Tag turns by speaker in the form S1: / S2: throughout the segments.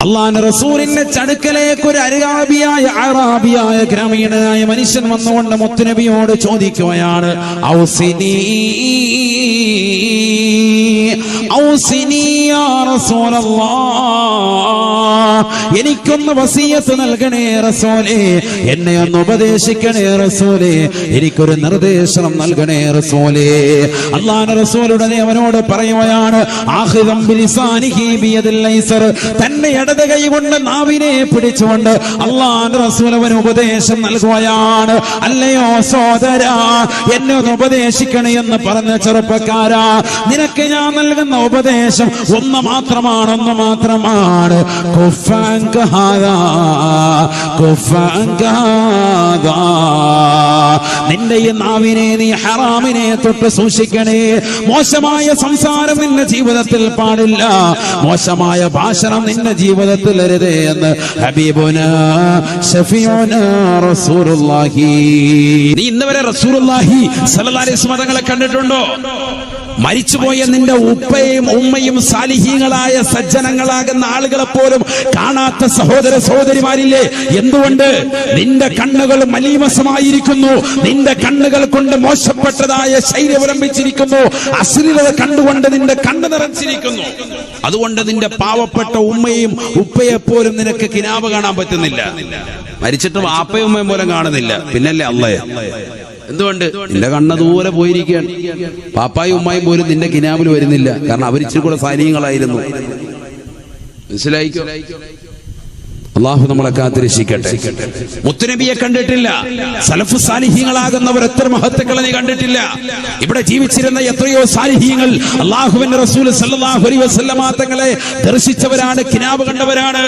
S1: അള്ളാന്റെ റസൂലിന്റെ ചടുക്കലേക്ക് ഒരു അരാബിയായ അറാബിയായ ഗ്രാമീണനായ മനുഷ്യൻ വന്നുകൊണ്ട് മുത്തുനബിയോട് ചോദിക്കുകയാണ് യാ റസൂലല്ലാഹ്. എനിക്കൊന്ന് വസീയത്ത് നൽകണേ റസൂലേ എന്നെ ഒന്ന് ഉപദേശിക്കണേ റസൂലേ എനിക്കൊരു നിർദ്ദേശം നൽകണേ റസൂലേ അള്ളാഹ് റസൂലുടനെ അവനോട് പറയുകയാണ് ആഹിദം ബിയദിൽ തന്റെ ഇടത് കൈ കൊണ്ട് നാവിനെ പിടിച്ചുകൊണ്ട്. അള്ളാന്റെ റസൂൽ അവന് ഉപദേശം നൽകുകയാണ്. അല്ലയോ സോദര എന്നെ ഒന്ന് ഉപദേശിക്കണേ എന്ന് പറഞ്ഞ ചെറുപ്പക്കാരാ നിനക്ക് ഞാൻ നൽകുന്ന ഉപദേശം ഒന്ന് മാത്രമാണ് ഒന്ന് മാത്രമാണ്. നിന്റെ ഈ നാവിനെ നീ ഹറാമിനെ തൊട്ട് സൂക്ഷിക്കണേ. മോശമായ സംസാരം നിന്റെ ജീവിതത്തിൽ പാടില്ല. മോശമായ ഭാഷണം നിന്റെ ജീവിതത്തിൽ അരുതേ എന്ന് ഹബീബുന റസൂലുള്ളാഹി. നീ ഇന്നവരെ റസൂലുള്ളാഹി സല്ലല്ലാഹി അലൈഹി കണ്ടിട്ടുണ്ടോ? മരിച്ചുപോയ നിന്റെ ഉപ്പയും ഉമ്മയും സാലിഹീങ്ങളായ സജ്ജനങ്ങളാകുന്ന ആളുകളെ പോലും കാണാത്ത സഹോദര സഹോദരിമാരില്ലേ? എന്തുകൊണ്ട്? നിന്റെ കണ്ണുകൾ മലീമസമായിരിക്കുന്നു. നിന്റെ കണ്ണുകൾ കൊണ്ട് മോശപ്പെട്ടതായ ശൈലി അവലംബിച്ചിരിക്കുന്നു. അശ്ലീലത കണ്ടുകൊണ്ട് നിന്റെ കണ്ണ് നിറച്ചിരിക്കുന്നു. അതുകൊണ്ട് നിന്റെ പാവപ്പെട്ട ഉമ്മയും ഉപ്പയെ പോലും നിനക്ക് കിനാവ് കാണാൻ പറ്റുന്നില്ല. മരിച്ചിട്ട് വാപ്പയും ഉമ്മയും പോലും കാണുന്നില്ല. പിന്നല്ലേ അള്ളയെ? എന്തുകൊണ്ട്? നിന്റെ കണ്ണ ദൂരെ പോയിരിക്കുകയാണ്. പാപ്പായും ഉമ്മായും പോലും നിന്റെ കിനാമിൽ വരുന്നില്ല. കാരണം അവരിച്ചിരി കൂടെ സൈനികങ്ങളായിരുന്നു. മനസ്സിലായിക്കോ? അള്ളാഹു നമ്മളെ കാത്തിരക്ഷിക്കട്ടെ. മുത്തുനബിയെ കണ്ടിട്ടില്ല. സലഫ് സാലിഹ്യങ്ങളാകുന്നവർ എത്ര മഹത്തുക്കളെ നീ കണ്ടിട്ടില്ല. ഇവിടെ ജീവിച്ചിരുന്ന എത്രയോ സാലിഹ്യങ്ങൾ അള്ളാഹുവിന്റെ റസൂൽ തങ്ങളെ ദർശിച്ചവരാണ് കിനാവ് കണ്ടവരാണ്.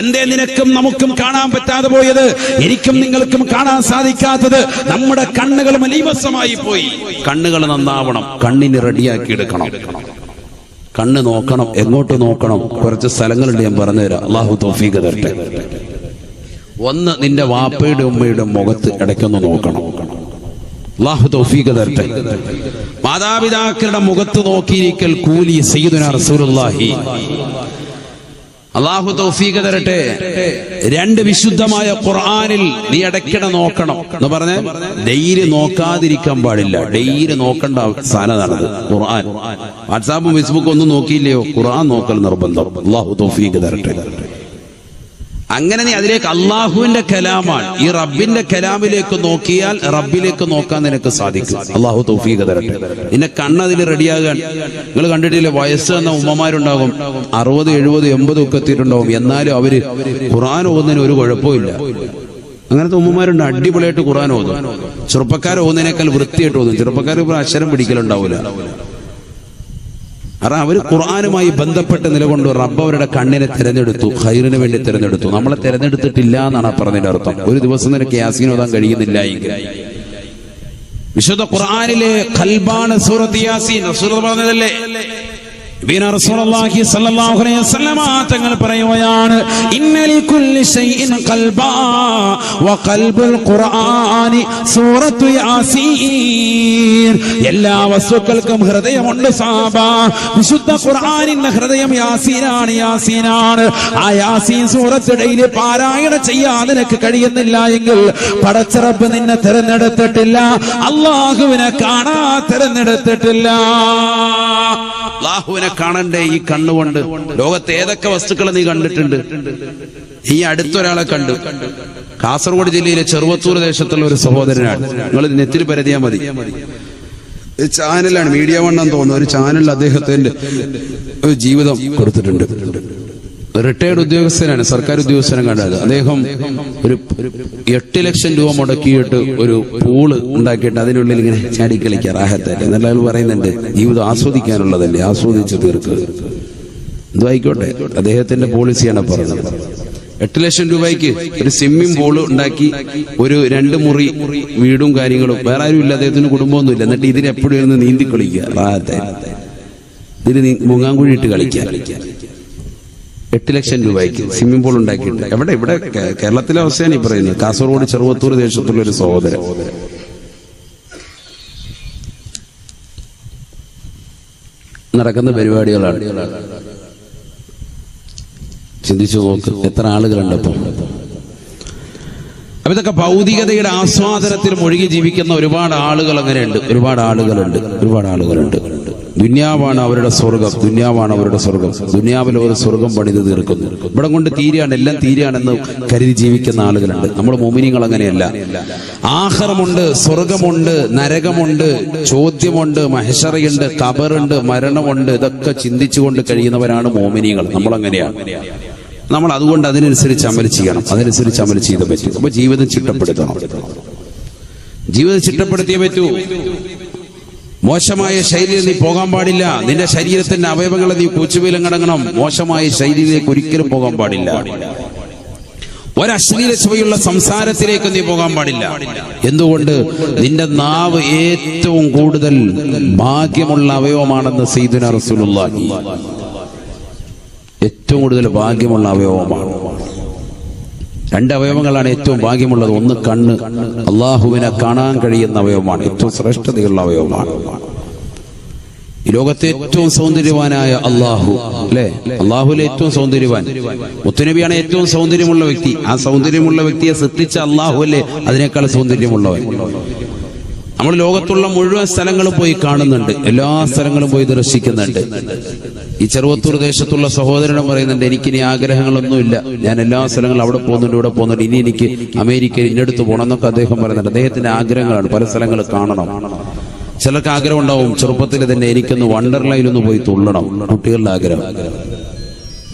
S1: എന്തേ നിനക്കും നമുക്കും കാണാൻ പറ്റാതെ പോയത്? എനിക്കും നിങ്ങൾക്കും കാണാൻ സാധിക്കാത്തത് നമ്മുടെ കണ്ണുകൾ മലീവസമായി പോയി. കണ്ണുകൾ നന്നാവണം കണ്ണിന് റെഡിയാക്കി എടുക്കണം. കണ്ണ് നോക്കണം എങ്ങോട്ട് നോക്കണം കുറച്ച് സ്ഥലങ്ങളുണ്ട് ഞാൻ പറഞ്ഞുതരാം. അള്ളാഹു തോഫീക്ക് തരട്ടെ. ഒന്ന് നിന്റെ വാപ്പയുടെ ഉമ്മയുടെ മുഖത്ത് ഇടയ്ക്കൊന്ന് നോക്കണം. അള്ളാഹു തൗഫീഖ് തരട്ടെ. മാതാപിതാക്കളുടെ മുഖത്ത് നോക്കിയിരിക്കൽ കൂലി സയ്യിദുന റസൂലുള്ളാഹി. അള്ളാഹു തൗഫീഖ് തരട്ടെ. രണ്ട് വിശുദ്ധമായ ഖുർആാനിൽ നീ ഇടയ്ക്കിട നോക്കണം. എന്ന് പറഞ്ഞ ഡെയിലി നോക്കാതിരിക്കാൻ പാടില്ല. ഡെയിലി നോക്കേണ്ട സാധനമാണത് ഖുർആൻ. വാട്സാപ്പും ഫേസ്ബുക്കും ഒന്നും നോക്കിയില്ലയോ? ഖുർആൻ നോക്കൽ നിർബന്ധം. അള്ളാഹു തൗഫീഖ് തരട്ടെ. അങ്ങനെ നീ അതിലേക്ക് അള്ളാഹുവിന്റെ കലാമാണ്. ഈ റബ്ബിന്റെ കലാമിലേക്ക് നോക്കിയാൽ റബ്ബിലേക്ക് നോക്കാൻ നിനക്ക് സാധിക്കും. അള്ളാഹു തൗഫീഖ് തരട്ടെ. നിന്നെ കണ്ണതിൽ റെഡിയാകാൻ. നിങ്ങൾ കണ്ടിട്ടില്ലേ? വയസ്സ് എന്ന ഉമ്മമാരുണ്ടാകും. അറുപത് എഴുപത് എൺപത് ഒക്കെ എത്തിയിട്ടുണ്ടാവും. എന്നാലും അവർ ഖുറാൻ ഓതുന്നതിന് ഒരു കുഴപ്പമില്ല അങ്ങനത്തെ ഉമ്മമാരുണ്ട്. അടിപൊളിയായിട്ട് ഖുറാൻ ഓതും. ചെറുപ്പക്കാർ ഓതുന്നതിനേക്കാൾ വൃത്തിയായിട്ട് ഓതും. ചെറുപ്പക്കാർ അക്ഷരം പിടിക്കലുണ്ടാവില്ല കാരണം അവർ ഖുർആാനുമായി ബന്ധപ്പെട്ട് നിലകൊണ്ട് റബ്ബ് അവരുടെ കണ്ണിനെ തിരഞ്ഞെടുത്തു ഖൈറിന് വേണ്ടി തിരഞ്ഞെടുത്തു. നമ്മളെ തിരഞ്ഞെടുത്തിട്ടില്ല എന്നാണ് പറഞ്ഞതിന്റെ അർത്ഥം. ഒരു ദിവസം നിനക്ക് യാസീൻ ഓതാൻ കഴിയുന്നില്ല എങ്കിൽ. വിശുദ്ധ ഖുർആാനിലെ ഖൽബാണ് സൂറത്ത് യാസീൻ. പറഞ്ഞതല്ലേ? തങ്ങൾ പറയുകയാണ് എല്ലാ വസ്തുക്കൾക്കും ഹൃദയമുണ്ട് സാബ. വിശുദ്ധ ഖുർആാനിന്റെ ഹൃദയം യാസീനാണ് യാസീനാണ്. ആ യാസീൻ സൂറത്തിടയിൽ പാരായണം ചെയ്യാൻ നിനക്ക് കഴിയുന്നില്ല എങ്കിൽ പടച്ചിറപ്പ് നിന്നെ തിരഞ്ഞെടുത്തിട്ടില്ല. അള്ളാഹുവിനെ കാണാ തിരഞ്ഞെടുത്തിട്ടില്ല. അള്ളാഹുവിനെ കാണണ്ടേ ഈ കണ്ണുകൊണ്ട്? ലോകത്തെ ഏതൊക്കെ വസ്തുക്കൾ നീ കണ്ടിട്ടുണ്ട്? നീ അടുത്തൊരാളെ കണ്ടു. കാസർഗോഡ് ജില്ലയിലെ ചെറുവത്തൂർ ദേശത്തുള്ള ഒരു സഹോദരനാണ്. നിങ്ങൾ നെറ്റിൽ പരതിയാ മതി. ചാനലാണ് മീഡിയ വണ്ണം തോന്നുന്നു. ഒരു ചാനലിൽ അദ്ദേഹത്തിന്റെ ജീവിതം കൊടുത്തിട്ടുണ്ട്. റിട്ടയർഡ് ഉദ്യോഗസ്ഥനാണ്. സർക്കാർ ഉദ്യോഗസ്ഥനെ കണ്ടത്. അദ്ദേഹം ഒരു എട്ട് ലക്ഷം രൂപ മുടക്കിയിട്ട് ഒരു പൂൾ ഉണ്ടാക്കിയിട്ട് അതിനുള്ളിൽ ഇങ്ങനെ ചാടി കളിക്കാൻ റാഹത്തായിട്ട് നല്ല ആൾ പറയുന്നുണ്ട് ജീവിതം ആസ്വദിക്കാനുള്ളതല്ലേ? ആസ്വദിച്ച് തീർക്കുക എന്തോ ആയിക്കോട്ടെ. അദ്ദേഹത്തിന്റെ പോളിസിയാണ് പറഞ്ഞത്. എട്ട് ലക്ഷം രൂപയ്ക്ക് ഒരു സ്വിമ്മിംഗ് പൂൾ ഉണ്ടാക്കി ഒരു രണ്ട് മുറി വീടും കാര്യങ്ങളും. വേറെ ആരും ഇല്ല. അദ്ദേഹത്തിന് കുടുംബമൊന്നും ഇല്ല. എന്നിട്ട് ഇതിനെപ്പോഴും നീന്തി കളിക്കുക റാഹത്തായിട്ട് ഇതിന് മുങ്ങാങ്കുഴി ഇട്ട് കളിക്കുക. എട്ട് ലക്ഷം രൂപയ്ക്ക് സ്വിമ്മിംഗ് പൂൾ ഉണ്ടാക്കിയിട്ട് എവിടെ? ഇവിടെ കേരളത്തിലെ അവസ്ഥയാണ് ഈ പറയുന്നത്. കാസർഗോഡ് ചെറുവത്തൂർ ദേശത്തുള്ള ഒരു സഹോദരൻ. നടക്കുന്ന പരിപാടികളാണ്. ചിന്തിച്ചു നോക്ക് എത്ര ആളുകളുണ്ട് അപ്പൊ ഇതൊക്കെ ഭൗതികതയുടെ ആസ്വാദനത്തിൽ മുഴുകി ജീവിക്കുന്ന ഒരുപാട് ആളുകൾ അങ്ങനെയുണ്ട്. ഒരുപാട് ആളുകളുണ്ട്. ഒരുപാട് ആളുകളുണ്ട്. ദുന്യാവാണ് അവരുടെ സ്വർഗം ദുന്യാവാണ് അവരുടെ സ്വർഗം. ദുന്യാവിൽ ഒരു സ്വർഗം പണിത് തീർക്കുന്നു. ഇവിടെ കൊണ്ട് തീരെയാണ് എല്ലാം തീരെയാണെന്ന് കരുതി ജീവിക്കുന്ന ആളുകളുണ്ട്. നമ്മൾ മോമിനിങ്ങൾ അങ്ങനെയല്ല. ആഹാരമുണ്ട് സ്വർഗമുണ്ട് നരകമുണ്ട് ചോദ്യമുണ്ട് മഹഷറയുണ്ട് കബറുണ്ട് മരണമുണ്ട്. ഇതൊക്കെ ചിന്തിച്ചുകൊണ്ട് കഴിയുന്നവരാണ് മോമിനിങ്ങൾ നമ്മൾ അങ്ങനെയാണ് നമ്മൾ അതുകൊണ്ട് അതിനനുസരിച്ച് അമൽ ചെയ്യണം. അതിനനുസരിച്ച് അമൽ ചെയ്ത് പറ്റും. അപ്പൊ ജീവിതം ചിട്ടപ്പെടുത്തണം. ജീവിതം ചിട്ടപ്പെടുത്തിയേ പറ്റൂ. മോശമായ ശൈലിയിൽ നീ പോകാൻ പാടില്ല. നിന്റെ ശരീരത്തിന്റെ അവയവങ്ങളെ നീ കൂച്ചുവിലങ്ങടങ്ങണം മോശമായ ശൈലിയിലേക്ക് ഒരിക്കലും പോകാൻ പാടില്ല. ഒരശ്ലീല ചുവയുള്ള സംസാരത്തിലേക്ക് നീ പോകാൻ പാടില്ല. എന്തുകൊണ്ട്? നിന്റെ നാവ് ഏറ്റവും കൂടുതൽ ഭാഗ്യമുള്ള അവയവമാണെന്ന് സീതുന റസൂലുള്ളാഹി. ഏറ്റവും കൂടുതൽ ഭാഗ്യമുള്ള അവയവമാണ്. രണ്ട് അവയവങ്ങളാണ് ഏറ്റവും ഭാഗ്യമുള്ളത്. ഒന്ന് കണ്ണ്. അള്ളാഹുവിനെ കാണാൻ കഴിയുന്ന അവയവമാണ്. ഏറ്റവും ശ്രേഷ്ഠതയുള്ള അവയവമാണ്. ഈ ലോകത്തെ ഏറ്റവും സൗന്ദര്യവാനായ അള്ളാഹു അല്ലെ? അള്ളാഹുലെ ഏറ്റവും സൗന്ദര്യവാൻ. മുത്തുനബിയാണ് ഏറ്റവും സൗന്ദര്യമുള്ള വ്യക്തി. ആ സൗന്ദര്യമുള്ള വ്യക്തിയെ സൃഷ്ടിച്ച അള്ളാഹു അല്ലേ? അതിനേക്കാൾ സൗന്ദര്യമുള്ളവൻ. നമ്മൾ ലോകത്തുള്ള മുഴുവൻ സ്ഥലങ്ങളും പോയി കാണുന്നുണ്ട്. എല്ലാ സ്ഥലങ്ങളും പോയി ദർശിക്കുന്നുണ്ട്. ഈ ചെറുവത്തൂർ ദേശത്തുള്ള സഹോദരനും പറയുന്നുണ്ട് എനിക്കിനി ആഗ്രഹങ്ങളൊന്നുമില്ല. ഞാൻ എല്ലാ സ്ഥലങ്ങളും അവിടെ പോകുന്നുണ്ട് ഇവിടെ പോകുന്നുണ്ട്. ഇനി എനിക്ക് അമേരിക്കയിൽ ഇന്നടുത്ത് പോകണം എന്നൊക്കെ അദ്ദേഹം പറയുന്നുണ്ട്. അദ്ദേഹത്തിന്റെ ആഗ്രഹങ്ങളാണ് പല സ്ഥലങ്ങൾ കാണണം. ചിലർക്ക് ആഗ്രഹം ഉണ്ടാവും ചെറുപ്പത്തിൽ തന്നെ എനിക്കൊന്ന് ഒന്ന് പോയി തുള്ളണം. കുട്ടികളുടെ ആഗ്രഹം.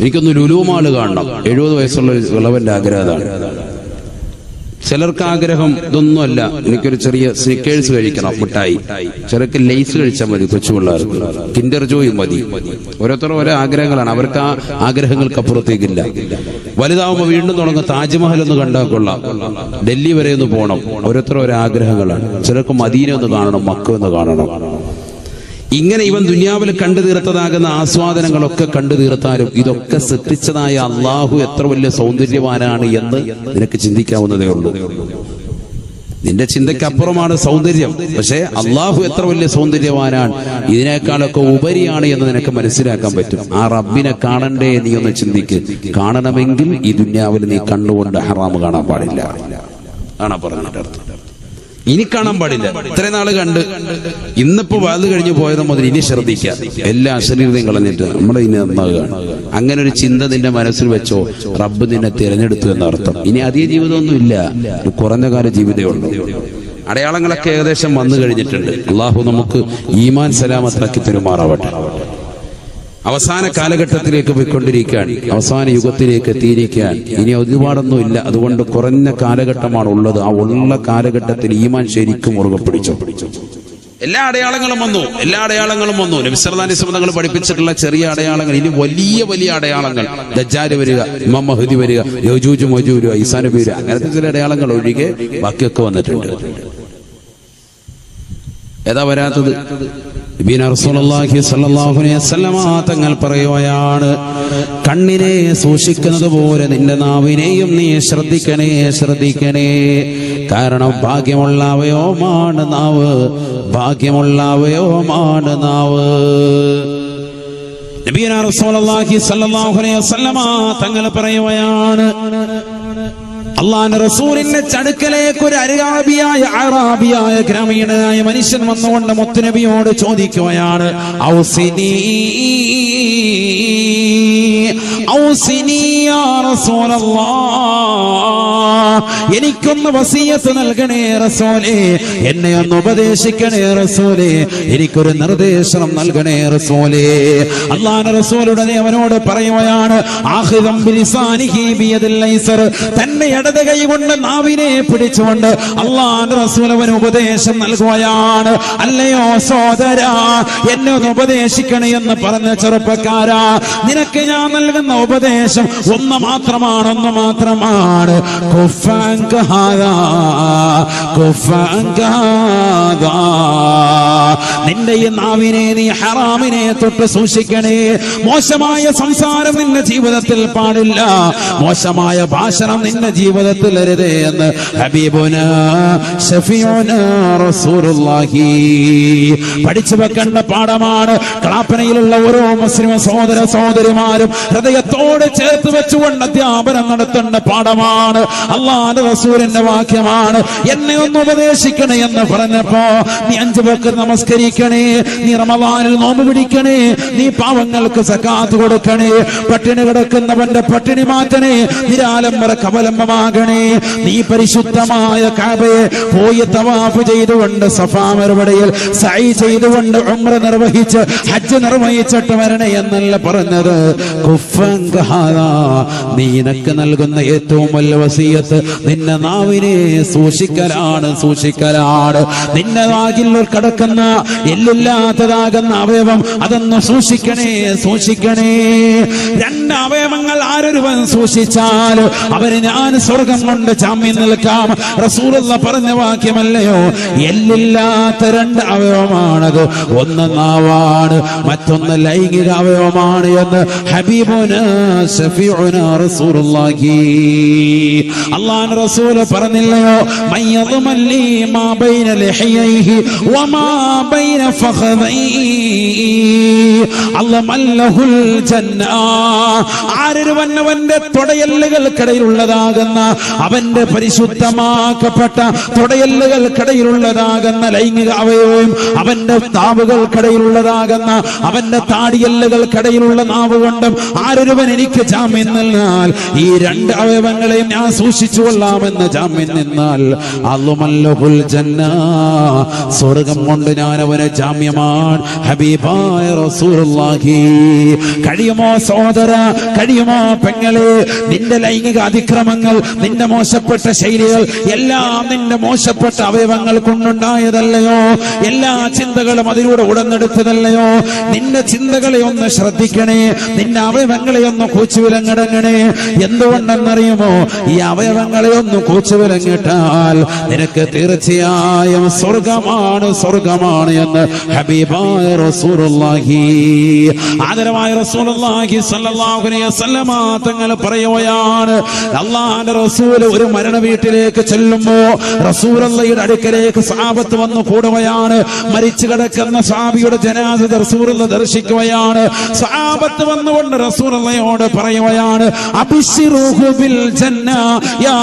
S1: എനിക്കൊന്ന് ലുലുമാൾ കാണണം. എഴുപത് വയസ്സുള്ള ഒരു ആഗ്രഹം അതാണ്. ചിലർക്ക് ആഗ്രഹം ഇതൊന്നുമല്ല. എനിക്കൊരു ചെറിയ സ്നിക്കേഴ്സ് കഴിക്കണം മിഠായി. ചിലർക്ക് ലേസ് കഴിച്ചാൽ മതി കൊച്ചു പിള്ളേർക്ക് കിൻഡർ ജോയ് മതി. ഓരോരുത്തരും ഓരോ ആഗ്രഹങ്ങളാണ്. അവർക്ക് ആ ആഗ്രഹങ്ങൾക്ക് അപ്പുറത്തേക്കില്ല വലുതാവുമ്പോൾ വീണ്ടും തുടങ്ങും. താജ്മഹൽ ഒന്ന് കണ്ടാൽ കൊള്ളാം. ഡൽഹി വരെ ഒന്ന് പോകണം ഓരോരുത്തരും ഓരോ ആഗ്രഹങ്ങളാണ്. ചിലർക്ക് മദീന ഒന്ന് കാണണം മക്ക ഒന്ന് കാണണം. ഇങ്ങനെ ഇവൻ ദുനിയാവിൽ കണ്ടു തീർത്തതാകുന്ന ആസ്വാദനങ്ങളൊക്കെ കണ്ടു തീർത്താലും ഇതൊക്കെ സൃഷ്ടിച്ചതായ അള്ളാഹു എത്ര വലിയ സൗന്ദര്യവാനാണ് എന്ന് നിനക്ക് ചിന്തിക്കാവുന്നതേ ഉള്ളൂ. നിന്റെ ചിന്തയ്ക്കപ്പുറമാണ് സൗന്ദര്യം. പക്ഷേ അള്ളാഹു എത്ര വലിയ സൗന്ദര്യവാനാണ്. ഇതിനേക്കാളൊക്കെ ഉപരിയാണ് എന്ന് നിനക്ക് മനസ്സിലാക്കാൻ പറ്റും. ആ റബ്ബിനെ കാണണ്ടേ നീ ഒന്ന് ചിന്തിക്ക്. കാണണമെങ്കിൽ ഈ ദുന്യാവിൽ നീ കണ്ണുകൊണ്ട് ഹറാമ് കാണാൻ പാടില്ല. കാണാൻ പറഞ്ഞതിന്റെ അർത്ഥം. ഇനി കാണാൻ പാടില്ല. ഇത്രയും നാൾ കണ്ട് ഇന്നിപ്പോ വാത് കഴിഞ്ഞു പോയത് മുതൽ ഇനി ശ്രദ്ധിക്കാം. എല്ലാ അശരീരതയും കളഞ്ഞിട്ട് നമ്മൾ ഇനി നന്നാകുകയാണ് അങ്ങനെ ഒരു ചിന്ത നിന്റെ മനസ്സിൽ വെച്ചോ റബ്ബ് നിന്നെ തിരഞ്ഞെടുത്തു എന്നർത്ഥം. ഇനി അധിക ജീവിതമൊന്നും ഇല്ല. കുറഞ്ഞ കാല ജീവിതമേ ഉള്ളൂ. അടയാളങ്ങളൊക്കെ ഏകദേശം വന്നു കഴിഞ്ഞിട്ടുണ്ട്. അള്ളാഹു നമുക്ക് ഈമാൻ സലാമത്തിലാക്കി തെരുമാറാവട്ടെ. അവസാന കാലഘട്ടത്തിലേക്ക് പോയിക്കൊണ്ടിരിക്കുകയാണ്. അവസാന യുഗത്തിലേക്ക് എത്തിയിരിക്കാൻ ഇനി ഒരുപാടൊന്നും ഇല്ല അതുകൊണ്ട് കുറഞ്ഞ കാലഘട്ടമാണ് ഉള്ളത് ആ ഉള്ള കാലഘട്ടത്തിൽ ഈമാൻ ശരിക്കും മുറുകെ പിടിച്ചു. എല്ലാ അടയാളങ്ങളും വന്നു. എല്ലാ അടയാളങ്ങളും വന്നു. നബിസർദാനി സമതങ്ങൾ പഠിപ്പിച്ചിട്ടുള്ള ചെറിയ അടയാളങ്ങൾ ഇനി വലിയ വലിയ അടയാളങ്ങൾ. ദജ്ജാൽ വരിക ഇമാം മഹദി വരിക യോജൂജ് മൊജൂര് ഐസാനു വരിക അങ്ങനത്തെ ചില അടയാളങ്ങൾ ഒഴികെ ബാക്കിയൊക്കെ വന്നിട്ടുണ്ട്. ഏതാ വരാത്തത്? തങ്ങൾ പറയുകയാണ് കണ്ണിനെ സൂക്ഷിക്കുന്നത് പോലെ നിന്റെ നാവിനെയും നീ ശ്രദ്ധിക്കണേ ശ്രദ്ധിക്കണേ. കാരണം ഭാഗ്യമുള്ള അവയോമാണ് നാവ്. ഭാഗ്യമുള്ള അവയോമാണ് നാവ് തങ്ങൾ പറയുകയാണ് അള്ളാന്റെ റസൂലിന്റെ ചടുക്കലേക്ക് ഒരു അരാബിയായ അറാബിയായ ഗ്രാമീണനായ മനുഷ്യൻ വന്നുകൊണ്ട് മുത്തുനബിയോട് ചോദിക്കുകയാണ് ഔസിനീ. എനിക്കൊന്ന് വസീയത്ത് നൽകണേ റസൂലേ. എന്നെ ഒന്ന് ഉപദേശിക്കണേ റസൂലേ. എനിക്കൊരു നിർദ്ദേശം നൽകണേ റസൂലേ. അള്ളാന്റെ റസൂലുടനെ അവനോട് പറയുകയാണ് തന്നെ ഇടത് കൈ കൊണ്ട് നാവിനെ പിടിച്ചുകൊണ്ട് അള്ളാന്റെ റസൂൽ അവന് ഉപദേശം നൽകുകയാണ്. അല്ലയോ സോദര എന്നെ ഒന്ന് ഉപദേശിക്കണേ എന്ന് പറഞ്ഞ ചെറുപ്പക്കാരാ നിനക്ക് ഞാൻ നൽകുന്ന ഉപദേശം ഒന്ന് മാത്രമാണ്. ഒന്ന് മാത്രമാണ് നിന്റെ ഈ നാവിനെ നീ ഹറാമിനെ തൊട്ട് സൂക്ഷിക്കണേ. മോശമായ സംസാരം നിന്റെ ജീവിതത്തിൽ പാടില്ല. മോശമായ ഭാഷണം നിന്റെ ജീവിതത്തിൽ അരുതേ എന്ന് ഹബീബുന ഷഫിയുന റസൂലുള്ളാഹി. പഠിച്ചു വെക്കേണ്ട പാഠമാണ്. ക്ലാപ്പനയിലുള്ള ഓരോ മുസ്ലിം സഹോദര സഹോദരിമാരും ഹൃദയത്തോട് ചേർത്ത് വെച്ചുകൊണ്ട് അധ്യാപനം നടത്തേണ്ട പാഠമാണ്. അള്ളാന്റെ റസൂലിന്റെ വാക്യമാണ്. എന്നെ ഒന്ന് ഉപദേശിക്കണേ എന്ന് പറഞ്ഞപ്പോ നീ അഞ്ചു പേർക്ക് നമസ്കരിക്കണേ നീ റമദാനിൽ നോമ്പ് പിടിക്കണേ നീ പാവങ്ങൾക്ക് സക്കാത്ത് കൊടുക്കണേ പട്ടിണി കിടക്കുന്നവന്റെ പട്ടിണി മാറ്റണേ നിരാലംബര കവലംബമാകണേ നീ പരിശുദ്ധമായ കാബയെ പോയി തവാഫ് ചെയ്തുകൊണ്ട് സഫാ മറുപടിയിൽ സൈ ചെയ്തുകൊണ്ട് ഉമ്ര നിർവഹിച്ച് ഹജ്ജ് നിർവഹിച്ചിട്ട് വരണേ എന്നല്ല പറഞ്ഞത്. ഹാദാ. നീ നിനക്ക് നൽകുന്ന ഏറ്റവും വലിയ വസീയത്ത് നിന്റെ നാവിനെ സൂക്ഷിക്കലാണ് സൂക്ഷിക്കലാണ്. നിന്റെ വാകിൽ കടക്കുന്ന എല്ലില്ലാത്തതാകുന്ന അവയവം അതൊന്ന് സൂക്ഷിക്കണേ സൂക്ഷിക്കണേ. രണ്ട് അവയവങ്ങൾ ആരൊരുവൻ സൂക്ഷിച്ചാൽ അവർ ഞാൻ സ്വർഗം കൊണ്ട് ജാമ്യം നിൽക്കാം. റസൂലുള്ള പറഞ്ഞ വാക്യമല്ലയോ? എല്ലില്ലാത്ത രണ്ട് അവയവമാണത്. ഒന്ന് നാവാണ് മറ്റൊന്ന് ലൈംഗിക അവയവമാണ് എന്ന് ഹബീബുന അല്ലാഹു റസൂൽ പറഞ്ഞില്ലയോ? ആരൊരുവന്നവന്റെ തുടയല്ലുകൾക്കിടയിലുള്ളതാകുന്ന അവന്റെ പരിശുദ്ധമാക്കപ്പെട്ട തുടയല്ലുകൾക്കിടയിലുള്ളതാകുന്ന ലൈംഗിക അവയവം അവന്റെ നാവുകൾക്കിടയിലുള്ളതാകുന്ന അവന്റെ താടിയല്ലുകൾക്കിടയിലുള്ള നാവ് കൊണ്ടും ആരൊരുവൻ എനിക്ക് ജാമ്യം നിന്നാൽ ഈ രണ്ട് അവയവങ്ങളെയും ഞാൻ സൂക്ഷിച്ചു കൊള്ളാമെന്ന് ജാമ്യം നിന്നാൽ. അല്ലുമല്ലഹുൽ ജന്ന. സ്വർഗം കൊണ്ട് ഞാൻ അവനെ ജാമ്യമാണ് ഹബീബായ റസൂലുള്ളാഹി. കഴിയുമോ സഹോദര? കഴിയുമോ പെങ്ങളെ? നിന്റെ ലൈംഗിക അതിക്രമങ്ങൾ നിന്റെ മോശപ്പെട്ട ശൈലികൾ എല്ലാം നിന്റെ മോശപ്പെട്ട അവയവങ്ങൾ കൊണ്ടുണ്ടായതല്ലയോ? എല്ലാ ചിന്തകളും അതിലൂടെ ഉടന്നെടുത്തതല്ലയോ? നിന്റെ ചിന്തകളെ ഒന്ന് ശ്രദ്ധിക്കണേ. നിന്റെ അവയവങ്ങളെ ഒന്ന് കൂച്ചുവിലങ്ങടങ്ങണേ. എന്തുകൊണ്ടെന്നറിയുമോ? ഈ അവയവങ്ങളെ ഒന്ന് കൂച്ചുവിലങ്ങിട്ടാൽ നിനക്ക് തീർച്ചയായും സ്വർഗമാണ് സ്വർഗമാണ് എന്ന് ഹബീബായ റസൂലുള്ളാഹി ആദരവായ റസൂലുള്ളാഹി സല്ലല്ലാഹു അലൈഹി വസല്ലമ തങ്ങൾ പറയുകയാണ് അള്ളാഹുവിന്റെ റസൂൽ ഒരു മരണ വീട്ടിലേക്ക് ചെല്ലുമ്പോ റസൂലുള്ളയുടെ അടുക്കലേക്ക് സഹാബത്ത് വന്നു കൂടുകയാണ് മരിച്ചു കിടക്കുന്ന സാബിയുടെ ജനാസ റസൂലുള്ള ദർശിക്കുകയാണ്. സഹാബത്ത് വന്നുകൊണ്ട് റസൂലുള്ളയോട് പറയുകയാണ് യാ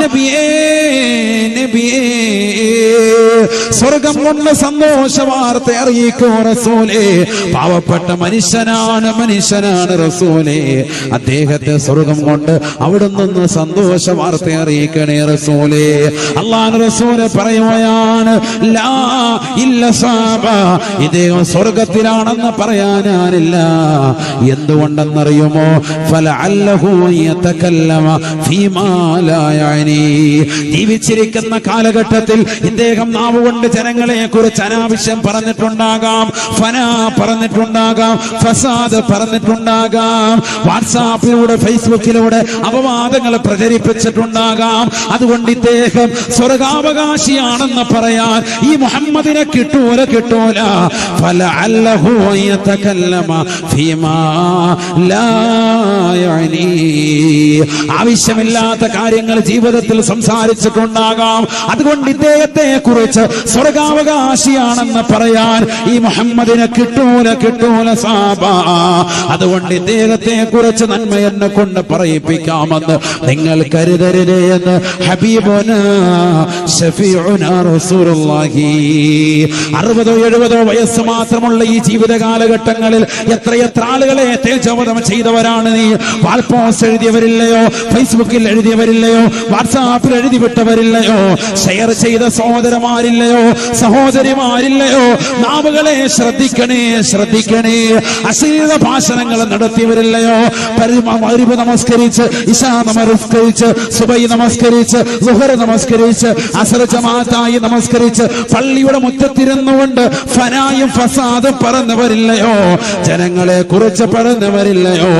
S1: നബിയേ നബിയേ സ്വർഗം കൊണ്ട് സന്തോഷ വാർത്ത അറിയിക്കൂ റസൂലേ പാവപ്പെട്ട മനുഷ്യനാണ് മനുഷ്യനാണ് റസൂലേ അദ്ദേഹത്തെ സ്വർഗം കൊണ്ട് അവിടെ നിന്ന് സന്തോഷ വാർത്ത അറിയിക്കണേ റസൂലേ. അള്ളാഹ് റസൂൽ പറയുകയാണ് ഇദ്ദേഹം സ്വർഗത്തിലാണെന്ന് പറയാനാനില്ല എന്തുകൊണ്ടെന്നറിയുമോ? ജീവിച്ചിരിക്കുന്ന കാലഘട്ടത്തിൽ ഇദ്ദേഹം നാവ് കൊണ്ട് ജനങ്ങളെ കുറിച്ച് അനാവശ്യം പറഞ്ഞിട്ടുണ്ടാകാം. ഫന പറഞ്ഞിട്ടുണ്ടാകാം. ഫസാദ് പറഞ്ഞിട്ടുണ്ടാകാം. വാട്സാപ്പിലൂടെ ഫേസ്ബുക്കിലൂടെ അപവാദങ്ങൾ പ്രചരിപ്പിച്ചിട്ടുണ്ടാകാം. അതുകൊണ്ട് ഇദ്ദേഹം സ്വർഗാവകാശിയാണെന്ന് പറയാൻ ഈ മുഹമ്മദിനെ കിട്ടൂല കിട്ടൂല. ഫല ഫലഅല്ലഹു ഫീമാ ലാ യഅനി. ആവശ്യമില്ലാത്ത കാര്യങ്ങൾ ജീവിതത്തിൽ സംസാരിച്ചിട്ടുണ്ടാകാം അതുകൊണ്ട് ഇദ്ദേഹത്തെ കുറിച്ച് സ്വർഗാവകാശിയാണെന്ന് പറയാൻ ഈ മുഹമ്മദിനെ കിട്ടൂല കിട്ടൂല സാബ. അതുകൊണ്ട് ഇദ്ദേഹത്തെ കുറിച്ച് നന്മ എന്നെ കൊണ്ട് പറയിപ്പിക്കാമെന്ന് നിങ്ങൾ കരുതരുതേ എന്ന് ഹബീബുന അറുപതോ എഴുപതോ വയസ്സ് മാത്രമുള്ള ഈ ജീവിത കാലഘട്ടങ്ങളിൽ എത്രയെത്ര ആളുകളെ തേജോവധം ചെയ്തവരാണ് നീ? വാൾപോസ് എഴുതിയവരില്ലയോ? ഫേസ്ബുക്കിൽ എഴുതിയവരില്ലയോ? വാട്സാപ്പിൽ എഴുതി വിട്ടവരില്ലയോ ഷെയർ ചെയ്ത സഹോദരമാരില്ലയോ സഹോദരിമാരില്ലയോ? നാവുകളെ ശ്രദ്ധിക്കണേ ശ്രദ്ധിക്കണേ. അശ്ലീല ഭാഷണങ്ങൾ നടത്തിയവരില്ലയോ? പരിമ നമസ്കരിച്ച് ഇഷ നമസ്കരിച്ച് സുബൈ നമസ്കരിച്ച് സുഹർ നമസ്കരിച്ച് അസർ നമസ്കരിച്ച് പള്ളിയുടെ മുറ്റത്തിരുന്നുകൊണ്ട് ഫനായും ഫസാദും പറഞ്ഞവരില്ലയോ ജനങ്ങളെ കുറിച്ച് പറഞ്ഞവരില്ലയോ?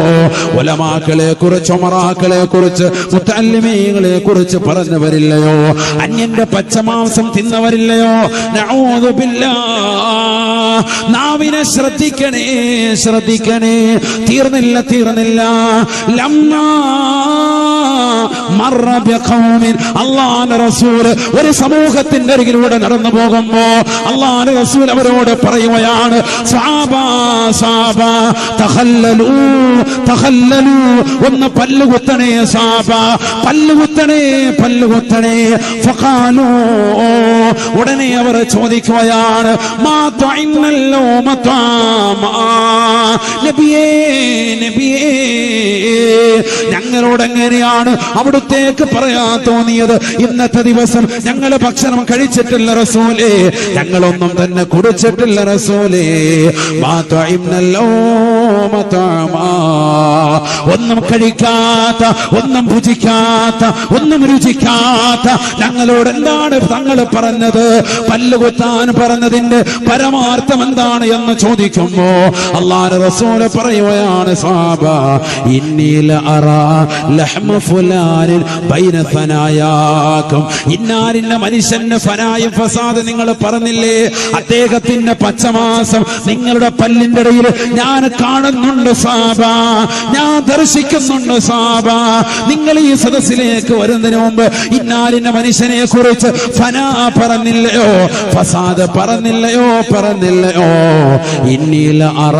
S1: ഉലമാക്കളെ കുറിച്ച് ഒമറാക്കളെ കുറിച്ച് മുത്തല്ലിമീങ്ങളെ കുറിച്ച് പറഞ്ഞവരില്ലയോ? അന്യന്റെ പച്ചമാംസം തിന്നവരില്ലയോ. നാവിനെ ശ്രദ്ധിക്കണേ ശ്രദ്ധിക്കണേ. തീർന്നില്ല തീർന്നില്ല. ലമ്മാ അള്ളാഹുവിന്റെ റസൂൽ ഒരു സമൂഹത്തിന്റെ അരികിലൂടെ നടന്നു പോകുമ്പോ അള്ളാഹുവിന്റെ റസൂൽ അവരോട് പറയുകയാണ് ഒന്ന് പല്ലുകുത്തണേ സാബ പല്ലുകുത്തണേ പല്ലുകുത്തണേ ഉടനെ അവർ ചോദിക്കുകയാണ് നബിയേ നബിയേ ഞങ്ങളോട് എങ്ങനെയാണ് അവിടുത്തേക്ക് പറയാൻ തോന്നിയത് ഇന്നത്തെ ദിവസം ഞങ്ങൾ ഭക്ഷണം കഴിച്ചിട്ടില്ല റസൂലേ. ഞങ്ങളൊന്നും തന്നെ കുടിച്ചിട്ടില്ല റസൂലേ. മാ ഒന്നും കഴിക്കാത്ത ഒന്നും ഭുജിക്കാത്ത ഒന്നും രുചിക്കാത്ത ഞങ്ങളോട് എന്താണ് തങ്ങൾ പറഞ്ഞത്? പല്ലുകുത്താൻ പറഞ്ഞതിന്റെ പരമാർത്ഥം എന്താണ് എന്ന് ചോദിക്കുമ്പോ അള്ളാഹ് റസൂൽ പറയുകയാണ് സാബ ഇന്നീല ഇന്നാലിന്റെ മനുഷ്യന്റെ ഫനായും ഫസാദ് നിങ്ങൾ പറഞ്ഞില്ലേ? അദ്ദേഹത്തിന്റെ പച്ചമാസം നിങ്ങളുടെ പല്ലിന്റെ ഇടയിൽ ഞാൻ കാണുന്നുണ്ട് സാബ. ഞാൻ ദർശിക്കുന്നുണ്ട് സാബ. നിങ്ങൾ ഈ സദസ്സിലേക്ക് വരുന്നതിന് മുമ്പ് ഇന്നാലിന്റെ മനുഷ്യനെ കുറിച്ച് ഫന പറഞ്ഞില്ലയോ? ഫസാദ് പറഞ്ഞില്ലയോ? പറഞ്ഞില്ലയോ? ഇന്നീല അറ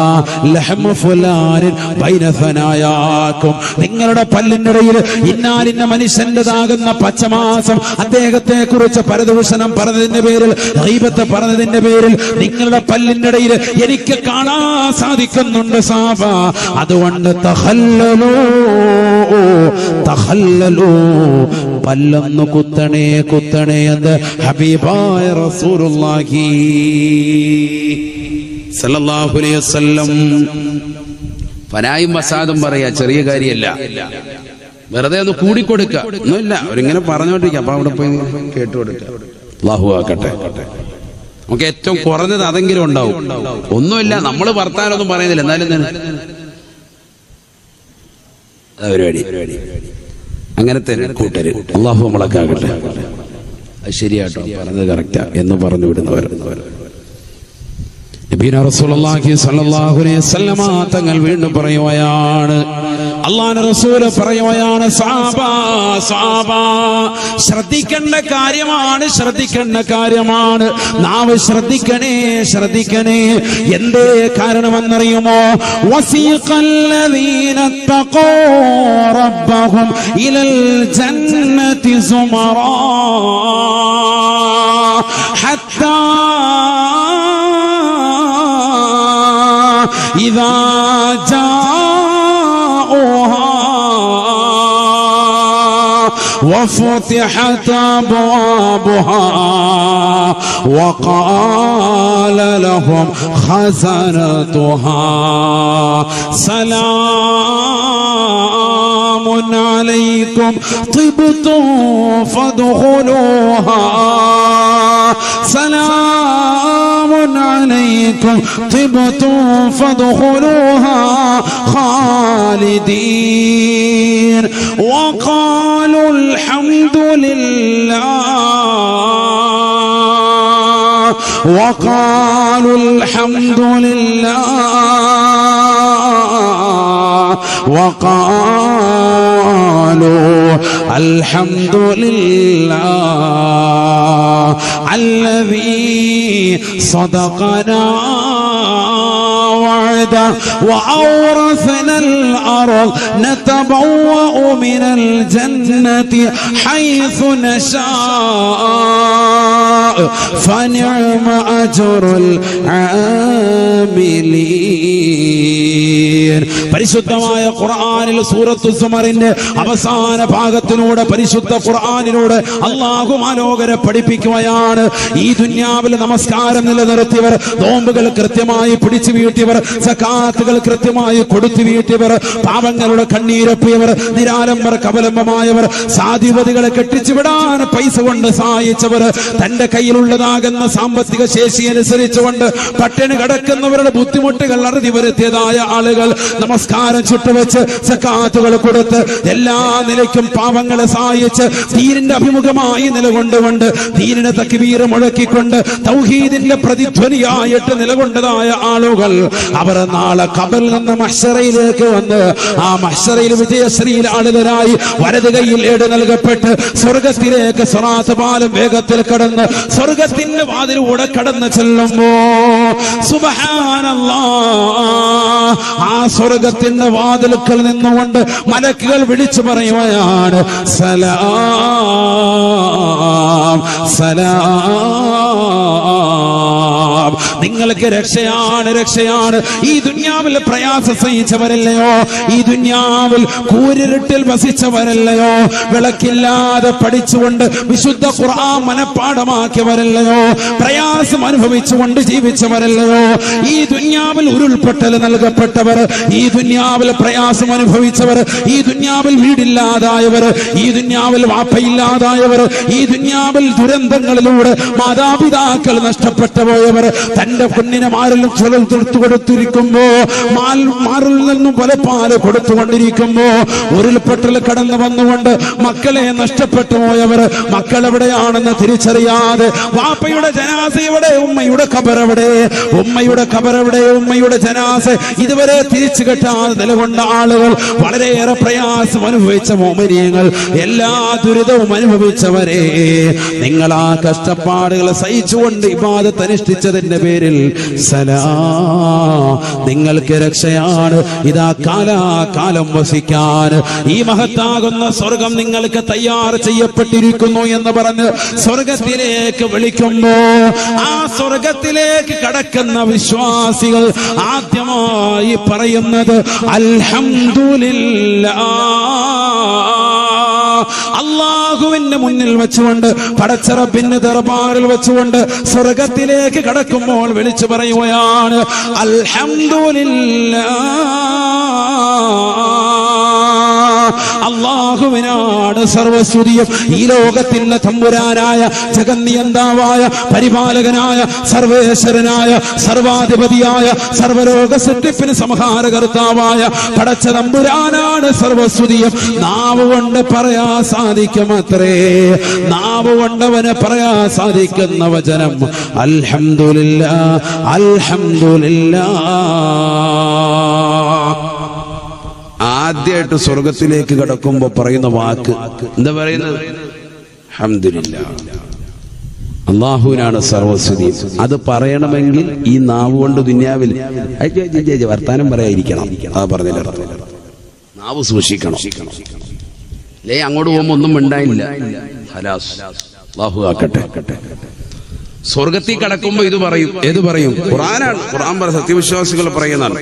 S1: ലഹ്മ ഫുലാനിൻ നിങ്ങളുടെ പല്ലിനിടയിൽ ഇന്നാലിന്റെ മനുഷ്യന്റെതാകുന്ന പച്ചമാസം അദ്ദേഹത്തെ കുറിച്ച് പരദൂഷണം പറഞ്ഞതിന്റെ പേരിൽ ദൈവത്തെ പറഞ്ഞതിന്റെ പേരിൽ നിങ്ങളുടെ പല്ലിന്റെ ഇടയിൽ എനിക്ക് കാണാൻ സാധിക്കുന്നുണ്ട് സാബ. അതുകൊണ്ട് തഹല്ലലോ തഹല്ലലോ. പല്ലൊന്നു കുത്തണേ കുത്തണേ എന്ന് ഹബീബായ റസൂലുള്ളാഹി സല്ലല്ലാഹു അലൈഹി വസല്ലം
S2: ഫനായും വസാദും പറയാ ചെറിയ കാര്യമല്ല. വെറുതെ ഒന്ന് കൂടിക്കൊടുക്കുക ഒന്നുമില്ല. അവരിങ്ങനെ പറഞ്ഞോണ്ടിരിക്കുക അപ്പൊ അവിടെ പോയി കേട്ടുകൊടുക്കുക അള്ളാഹു ആക്കട്ടെ. നമുക്ക് ഏറ്റവും കുറഞ്ഞത് അതെങ്കിലും ഉണ്ടാവും. ഒന്നുമില്ല നമ്മൾ വർത്താനൊന്നും പറയുന്നില്ല. എന്നാലും അങ്ങനത്തെ കൂട്ടര്. അള്ളാഹു നമ്മളൊക്കെ ആകട്ടെ. അത് ശരിയാട്ടോ. പറഞ്ഞത് കറക്റ്റാ എന്ന് പറഞ്ഞു വിടുന്നവർ
S1: നബീന റസൂലുള്ളാഹി സ്വല്ലല്ലാഹു അലൈഹി വസല്ലമ തങ്ങൾ വീണ്ടും പറയുകയാണ്. അള്ളാഹുവിന്റെ റസൂൽ പറയുകയാണ് ശ്രദ്ധിക്കേണ്ട കാര്യമാണ് ശ്രദ്ധിക്കേണ്ട കാര്യമാണ്. നാവ് ശ്രദ്ധിക്കണേ ശ്രദ്ധിക്കണേ. എന്തേ കാരണമെന്നറിയുമോ? റബ്ബഹും ഇലൽ ജന്നതി സുമറാ ഹത്താ إذا جاءوها وفتحت أبوابها وقال لهم خزنتها سلام عليكم طبتم فادخلوها سلام عليكم طبتم فادخلوها خالدين. وقالوا الحمد لله. وقالوا الحمد لله. وقالوا الحمد لله الذي صدقنا وعده وأورثنا الأرض نتبوأ من الجنة حيث نشاء فنعم أجر العاملين പരിശുദ്ധമായ ഖുർആനിൽ സൂറത്തു സുമറിന്റെ അവസാന ഭാഗത്തിലൂടെ പരിശുദ്ധ ഖുർആനിലൂടെ അള്ളാഹു മാലോകരെ പഠിപ്പിക്കുകയാണ് ഈ ദുന്യാവിൽ നമസ്കാരം നിലനിർത്തിയവർ നോമ്പുകൾ കൃത്യമായി പിടിച്ചു വീട്ടിയവർ സക്കാത്തുകൾ കൃത്യമായി കൊടുത്തു വീട്ടിയവർ പാവങ്ങളുടെ കണ്ണീരൊപ്പിയവർ നിരാലംബർ കവലംബമായവർ സാധിപതികളെ കെട്ടിച്ചുവിടാൻ പൈസ കൊണ്ട് സഹായിച്ചവർ തന്റെ കയ്യിലുള്ളതാകുന്ന സാമ്പത്തിക ശേഷി അനുസരിച്ചുകൊണ്ട് പട്ടിണി കടക്കുന്നവരുടെ ബുദ്ധിമുട്ടുകൾ അറുതി വരുത്തിയതായ ആളുകൾ നമസ്കാരം ചുട്ടുവെച്ച് സക്കാത്തുകൾ കൊടുത്ത് എല്ലാ നിലയ്ക്കും പാവങ്ങളെ സഹായിച്ച് തീരിന്റെ അഭിമുഖമായി നിലകൊണ്ടുകൊണ്ട് ദീനിനെ തക്കിവീറ് മുഴക്കിക്കൊണ്ട് തൗഹീദിന്റെ പ്രതിധ്വനിയായിട്ട് നിലകൊണ്ടതായ ആളുകൾ അവർ നാളെ കബറിൽ നിന്ന് മഹ്സറയിലേക്ക് വന്ന് ആ മഹ്സറയിൽ വിജയശ്രീയിൽ ആളുകളായി വലത് കൈയിൽ ഏട് നൽകപ്പെട്ട് സ്വർഗത്തിലേക്ക് സ്വറാത്ത് പാലം വേഗത്തിൽ കടന്ന് സ്വർഗത്തിന്റെ വാതിലൂടെ കടന്ന് ചെല്ലുമ്പോ സുബഹാനല്ലാ ആ സ്വർഗത്തിന്റെ വാതിലുക്കൾ നിന്നുകൊണ്ട് മലക്കുകൾ വിളിച്ചു പറയുകയാണ് സലാം സലാം. നിങ്ങൾക്ക് രക്ഷയാണ് രക്ഷയാണ്. ഈ ദുന്യാവിൽ പ്രയാസം സഹിച്ചവരല്ലയോ? ഈ ദുന്യാവിൽ കൂരിരുട്ടിൽ വസിച്ചവരല്ലയോ? വിളക്കില്ലാതെ പഠിച്ചുകൊണ്ട് വിശുദ്ധ ഖുർആൻ മനഃപ്പാടമാക്കിയവരല്ലയോ പ്രയാസം അനുഭവിച്ചുകൊണ്ട് ജീവിച്ചവരല്ലയോ? ഈ ദുന്യാവിൽ ഉരുൾപൊട്ടൽ നൽകപ്പെട്ടവർ ഈ ദുന്യാവിൽ പ്രയാസം അനുഭവിച്ചവർ ഈ ദുന്യാവിൽ വീടില്ലാതായവർ ഈ ദുന്യാവിൽ വാപ്പയില്ലാതായവർ ഈ ദുന്യാവിൽ ദുരന്തങ്ങളിലൂടെ മാതാപിതാക്കൾ നഷ്ടപ്പെട്ടു പോയവർ തന്റെ കുഞ്ഞിനെ മാറിലും ചുഴൽ തീർത്തു കൊടുത്തിരിക്കുമ്പോ മാറിൽ നിന്നും പലപ്പാൽ കൊടുത്തുകൊണ്ടിരിക്കുമ്പോ ഉരുൾപൊട്ടൽ കടന്നു വന്നുകൊണ്ട് മക്കളെ നഷ്ടപ്പെട്ടു പോയവർ മക്കൾ എവിടെയാണെന്ന് തിരിച്ചറിയാതെ വാപ്പയുടെ ജനാസ എവിടെ ഉമ്മയുടെ കബറവിടെ ഉമ്മയുടെ കബറവിടെ ഉമ്മയുടെ ജനാസ ഇതുവരെ തിരിച്ചു കെട്ടാതെ നിലകൊണ്ട ആളുകൾ വളരെയേറെ പ്രയാസം അനുഭവിച്ച മോമനീയങ്ങൾ എല്ലാ ദുരിതവും അനുഭവിച്ചവരെ. നിങ്ങൾ ആ കഷ്ടപ്പാടുകൾ സഹിച്ചുകൊണ്ട് ഇബാദത്ത് അനുഷ്ഠിച്ചതിന്റെ പേരിൽ നിങ്ങൾക്ക് രക്ഷയാണ്. ഇതാ കാലാകാലം വസിക്കാൻ. ഈ മഹത്താകുന്ന സ്വർഗം നിങ്ങൾക്ക് തയ്യാർ ചെയ്യപ്പെട്ടിരിക്കുന്നു എന്ന് പറഞ്ഞ് സ്വർഗത്തിലേക്ക് വിളിക്കുമ്പോ ആ സ്വർഗത്തിലേക്ക് കടക്കുന്ന വിശ്വാസികൾ ആദ്യമായി പറയുന്നത് അൽഹംദുലില്ലാ അള്ളാഹുവിന്റെ മുന്നിൽ വെച്ചുകൊണ്ട് പടച്ചറപ്പിന്റെ ദർബാറിൽ വെച്ചുകൊണ്ട് സ്വർഗത്തിലേക്ക് കടക്കുമ്പോൾ വിളിച്ചു പറയുകയാണ് അൽഹംദുലില്ലാ അള്ളാഹുവിനാണ് സർവസ്തുതിയും. ഈ ലോകത്തിന്റെ തമ്പുരാനായ ജഗന്നിയന്താവായ പരിപാലകനായ സർവേശ്വരനായ സർവാധിപതിയായ സർവലോക സൃഷ്ടിപ്പിന് സംഹാരകർത്താവായ പടച്ച തമ്പുരാനാണ് സർവസ്തുതിയും. നാവ് കൊണ്ട് പറയാ സാധിക്കും അത്രേ നാവ് കൊണ്ടവന് പറയാ സാധിക്കുന്ന വചനം. അൽഹംദുലില്ല അൽഹംദുലില്ല.
S2: ആദ്യമായിട്ട് സ്വർഗത്തിലേക്ക് കിടക്കുമ്പോ പറയുന്ന വാക്ക്. എന്താ പറയുന്നത്? അഹമ്മദില്ല അള്ളാഹുവിനാണ് സർവസ്വതി. അത് പറയണമെങ്കിൽ ഈ നാവ് കൊണ്ട് ദുന്യാവിൽ. വർത്താനം പറയാതിരിക്കണം. അതാ പറഞ്ഞില്ല നാവ് സൂക്ഷിക്കണം. അല്ലേ അങ്ങോട്ട് പോകുമ്പോ ഒന്നും മിണ്ടായില്ല ഹലാസ്. അള്ളാഹു ആക്കട്ടെ. സ്വർഗത്തിൽ കടക്കുമ്പോ ഇത് പറയും. ഏത് പറയും. ഖുറാനാണ്. ഖുറാൻ പറ സത്യവിശ്വാസികൾ പറയുന്നതാണ്.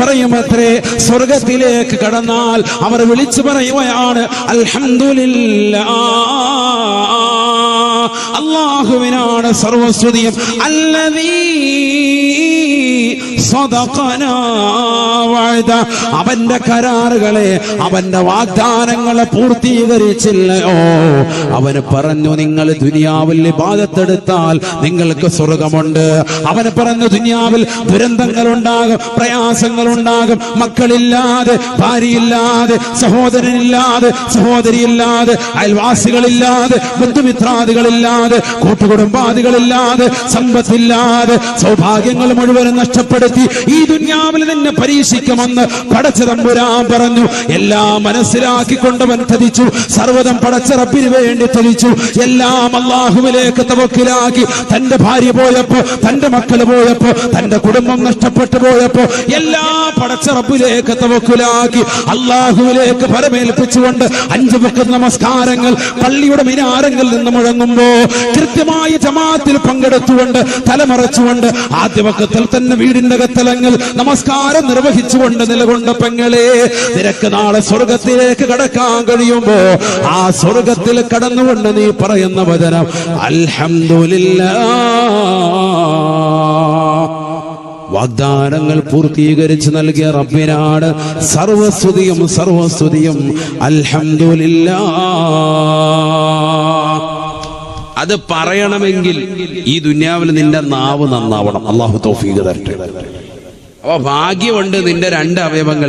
S1: പറയും അത്രേ സ്വർഗത്തിലേക്ക് കടന്നാൽ അവർ വിളിച്ചു പറയുകയാണ് അൽഹംദുലില്ലാ അള്ളാഹുവിനാണ് സർവസ്തുതിയും. അല്ലതീ അവന്റെ കരാറുകളെ അവന്റെ വാഗ്ദാനങ്ങളെ പൂർത്തീകരിച്ചില്ലയോ? അവന് പറഞ്ഞു നിങ്ങൾ ദുനിയാവിൽ ബാധത്തെടുത്താൽ നിങ്ങൾക്ക് സ്വർഗമുണ്ട്. അവന് പറഞ്ഞു ദുനിയാവിൽ ദുരന്തങ്ങൾ ഉണ്ടാകും പ്രയാസങ്ങൾ ഉണ്ടാകും മക്കളില്ലാതെ ഭാര്യയില്ലാതെ സഹോദരനില്ലാതെ സഹോദരിയില്ലാതെ അയൽവാസികളില്ലാതെ ബന്ധുമിത്രാദികളില്ലാതെ കൂട്ടുകുടുംബാദികളില്ലാതെ സമ്പത്തില്ലാതെ സൗഭാഗ്യങ്ങൾ മുഴുവനും നഷ്ടപ്പെടുത്തി ഈ ദുന്യാവിൽ നിന്നെ പരീക്ഷിക്കുമെന്ന് പടച്ച തമ്പുരാൻ പറഞ്ഞു. എല്ലാം മനസ്സിലാക്കിക്കൊണ്ടവൻ തതിച്ചു സർവതം പടച്ച വേണ്ടി തതിച്ചു എല്ലാം അള്ളാഹുവിലേക്ക് തവക്കിലാക്കി. തന്റെ ഭാര്യ പോയപ്പോ തന്റെ മക്കൾ പോയപ്പോ തന്റെ കുടുംബം നഷ്ടപ്പെട്ടു പോയപ്പോ എല്ലാ പടച്ച റബ്ബിലേക്ക് തവക്കുലാക്കി. അള്ളാഹുവിലേക്ക് പരമേൽപ്പിച്ചുകൊണ്ട് അഞ്ചു മുക്ക് നമസ്കാരങ്ങൾ പള്ളിയുടെ മിനാരങ്ങളിൽ നിന്ന് മുഴങ്ങുമ്പോ കൃത്യമായ ജമാത്തിൽ പങ്കെടുത്തുകൊണ്ട് തലമറച്ചുകൊണ്ട് ആദ്യ തന്നെ വീടിന്റെ കത്തലങ്ങൾ നമസ്കാരം നിർവഹിച്ചുകൊണ്ട് നിലകൊണ്ട പെങ്ങളെ നിരക്ക് നാളെ സ്വർഗത്തിലേക്ക് കടക്കാൻ കഴിയുമ്പോ ആ സ്വർഗത്തിൽ കടന്നുകൊണ്ട് നീ പറയുന്ന വചനം അൽഹംദുലില്ലാ വാഗ്ദാനങ്ങൾ പൂർത്തീകരിച്ച് നൽകിയ റബ്ബിനാണ് സർവസ്തുതിയും സർവസ്തുതിയും. അൽഹംദുലില്ലാ
S2: അത് പറയണമെങ്കിൽ ഈ ദുന്യാവിൽ നിന്റെ നാവ് നന്നാവണം. അള്ളാഹു തൗഫീഖ് തരട്ടെ. അപ്പൊ ഭാഗ്യമുണ്ട് നിന്റെ രണ്ട് അവയവങ്ങൾ